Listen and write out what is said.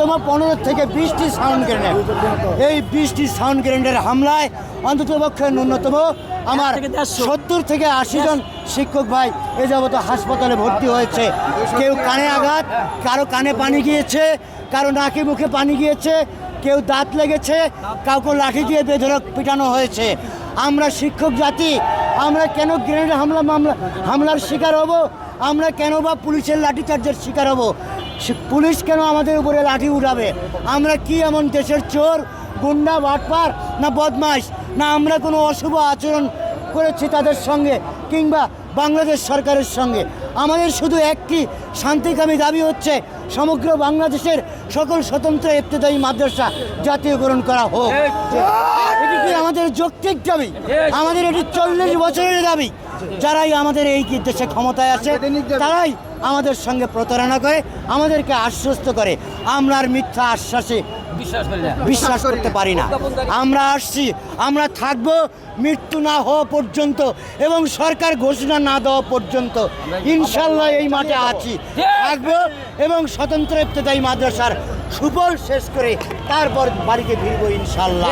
তোমার পনেরো থেকে বিশটি সাউন্ড গ্রেনেড এই বিশটি সাউন্ড গ্রেনেডের হামলায় অন্তত পক্ষে ন্যূনতম আমার সত্তর থেকে আশি জন শিক্ষক ভাই এ যাবত হাসপাতালে ভর্তি হয়েছে। কেউ কানে আঘাত কারও কানে পানি গিয়েছে কারও নাকি মুখে পানি গিয়েছে কেউ দাঁত লেগেছে কাউকে লাঠি দিয়ে বেধরক পিটানো হয়েছে। আমরা শিক্ষক জাতি আমরা কেন গ্রেনেড হামলা মামলা হামলার শিকার হব? আমরা কেন বা পুলিশের লাঠিচার্জের শিকার হব? পুলিশ কেন আমাদের উপরে লাঠি উঠাবে? আমরা কি এমন দেশের চোর, গুন্ডা, বাটপার না বদমাইশ না আমরা কোনো অশুভ আচরণ করেছি তাদের সঙ্গে কিংবা বাংলাদেশ সরকারের সঙ্গে? আমাদের শুধু একটি শান্তিকামী দাবি হচ্ছে সমগ্র বাংলাদেশের সকল স্বতন্ত্র ইবতদায়ী মাদ্রাসা জাতীয়করণ করা হোক। এটি কি আমাদের যৌক্তিক দাবি? আমাদের এটি চল্লিশ বছরের দাবি। যারাই আমাদের এই দেশে ক্ষমতায় আছে তারাই আমাদের সঙ্গে প্রতারণা করে আমাদেরকে আশ্বস্ত করে। আমরা আর মিথ্যা আশ্বাসে বিশ্বাস করতে পারি না। আমরা আসছি আমরা থাকব মৃত্যু না হওয়া পর্যন্ত এবং সরকার ঘোষণা না দেওয়া পর্যন্ত। ইনশাল্লাহ এই মাঠে আছি। থাকব এবং স্বতন্ত্র ইবতদায়ী মাদ্রাসার সুফল শেষ করে তারপর বাড়িতে ফিরবো ইনশাল্লাহ।